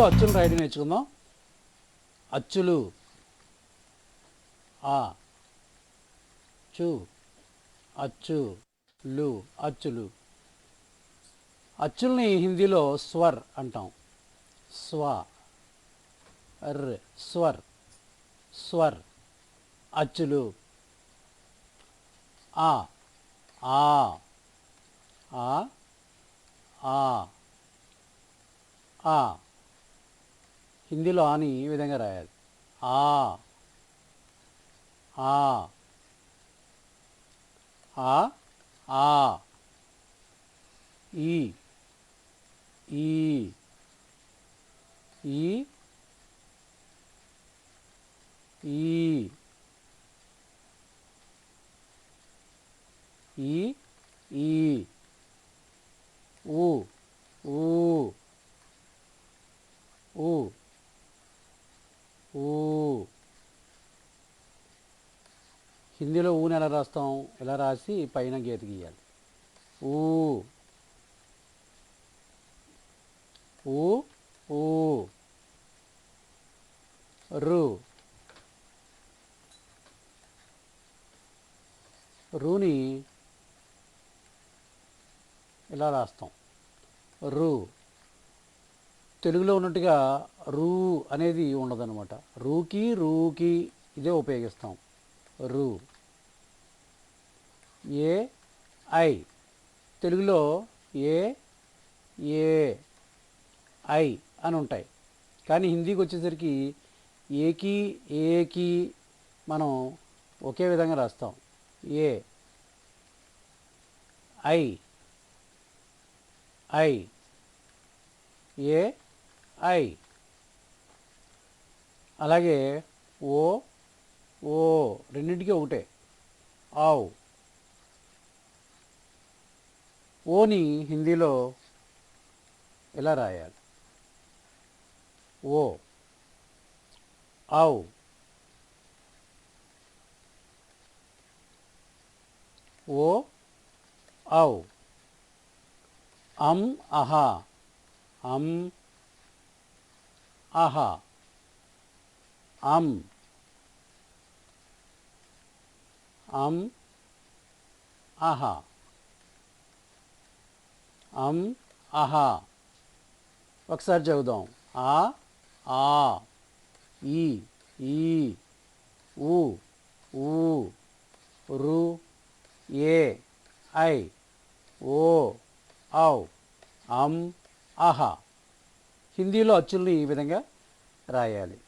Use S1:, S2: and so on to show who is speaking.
S1: హిందీలో అచ్చులు రాయడం నేర్చుకుందాం. అచ్చులు. ఆ. చు. అచ్చు లు అచ్చులు. అచ్చుల్ని హిందీలో స్వర్ అంటాం. స్వ. ర్. స్వర్. స్వర్. అచ్చులు. ఆ. ఆ. ఆ. ఆ. ఆ. హిందీలో ఆని ఈ విధంగా రాయాలి. ఆ ఆ ఆ ఆ ఈ ఈ ఈ ఈ ఈ ఈ ఊ ఊ ఊ ఊ. హిందీలో ఊని ఎలా రాస్తాం ఎలా రాసి పైన గీత గీయాలి. ఊ. ఊ ఊ. రు. రూని ఇలా రాస్తాం? రు. తెలుగులో ఉన్నట్టుగా రూ అనేది ఉండదన్నమాట. రూకి రూకి ఇదే ఉపయోగిస్తాం. రూ. A I. తెలుగులో ఏ ఏ ఐ అని ఉంటాయి. కానీ హిందీకి వచ్చేసరికి ఏకి ఏకి మనం ఒకే విధంగా రాస్తాం. A I I. A I. అలాగే ఓ ఓ రెండింటికి ఒకటే. ఆవు. ఓని హిందీలో ఎలా రాయాలి? ఓ. ఆవు. ఓ. ఔ అం అహా. అం అహ అం అం అహ అం అహ ఒకసారి చదువుదాం ఆ ఆ ఈ ఈ ఊ ఊ రు ఏ ఐ ఓ ఔ అం అహ హిందీలో అచ్చుల్ని ఈ విధంగా రాయాలి.